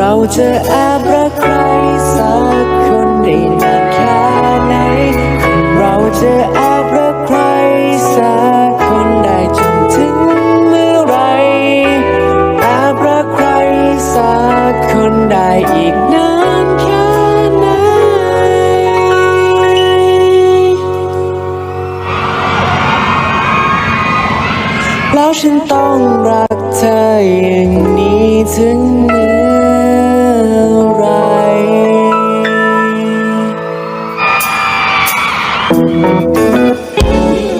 ราจะแอบรักใครสักคนได้นานแค่ไหน เราจะแอบรักใครสักคนได้จนถึงเมื่อไหรแอบรักใครสักคนได้อีกนานแค่ไหน แล้วฉันต้องรักเธออย่างนี้ถึง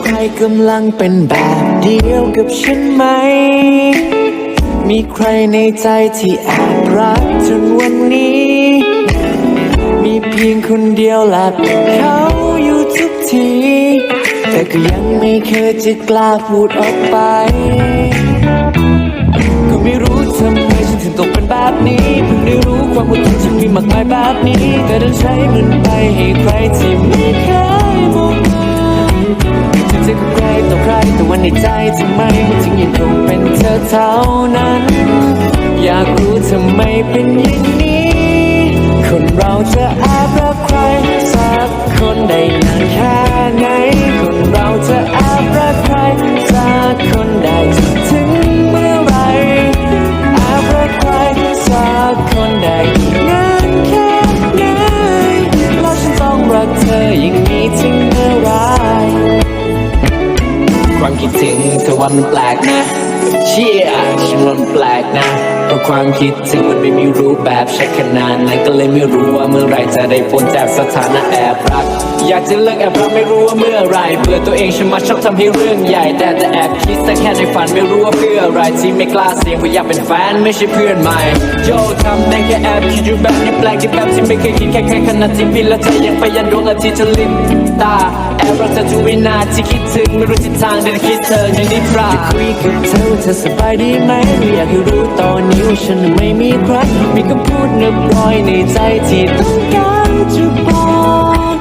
ครกำลังเป็นแบบเดียวกับฉันไหม มีใครในใจที่แอบรักจนวันนี้ มีเพียงคนเดียวและเป็นเขาอยู่ทุกที แต่ก็ยังไม่เคยจะกล้าพูดออกไป ก็ไม่รู้ทำไมฉันถึงตกเป็นแบบนี้ เพิ่งได้รู้ความอดทนฉันมีมากมายแบบนี้ แต่ดันใช้มันไปให้ใครที่ไม่เคย ในใจทำไมมันถึงยังคงเป็นเธอเท่านั้น อยากรู้ทำไมเป็นอย่างนี้ คนเราจะแอบรักใคร ถึงเธอว่ามันแปลกนะ เชี่ยฉันว่ามันแปลกนะ ราะความคิดถึงมันไม่มีรูปแบบใช้ขนาดนั้นก็เลยไม่รู้ว่าเมื่อไรจะได้พ้นจากสถานะแอบรัก อยากจะเลิกแอบรักไม่รู้ว่าเมื่อไรเบื่อตัวเองฉันมาชอบทำให้เรื่องใหญ่ แต่จะแอบคิดแต่แค่ในฝันไม่รู้ว่าเพื่ออะไรที่ไม่กล้าเสี่ยงเพราะอยากเป็นแฟนไม่ใช่เพื่อนใหม่โยทำได้แค่แอบคิดอยู่แบบนี้แปลกที่แบบที่ไม่เคยคิดแค่แค่ขนาดที่บินและใจยังไปยันดวงอาทิตย์จะลิบตาแอบรักเธอทุกวินาทีคิดถึงไม่รู้ทิศทางแต่คิดเธออยู่ในปราคุยกับเธอเธอสบายดีไหมอยากให้รู้ตอนนี้ฉันไม่มีใครมีคำพูดนึกลอยในใจที่ต้องการจะบอก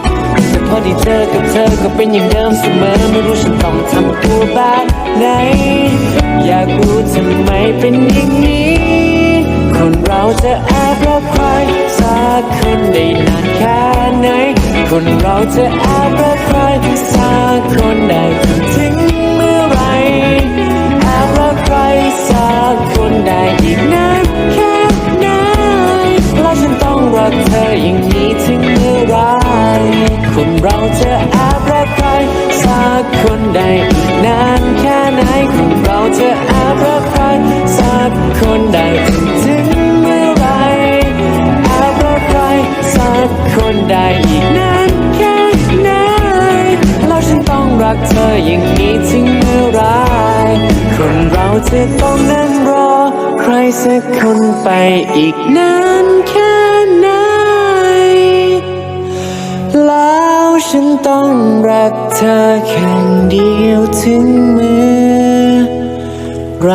แต่พอได้เจอกับเธอก็เป็นอย่างเดิมเสมอไม่รู้ฉันต้องทำตัวแบบไหน อยากรู้ทำไมเป็นอย่างนี้ คนเราจะแอบรักใครสักคนได้นานแค่ไหน คนเราจะแอบรักใครสัก กเธออย่างนี้ถึงเมื่อไรคนเราจะแอบรักใครสักคนได้อีกนานแค่ไหนคนเราจะแอบรักใครสักคนได้จนถึงเมื่อไรแอบรักใครสักคนได้อีกนานแค่ไหนแล้วฉันต้องรักเธออย่างนี้ถึงเมื่อไรคนเราจะต้องนั่งรอ ใครสักคนไปอีกนานแค่ ฉันต้องรักเธอแค่เดียวถึงเมื่อไร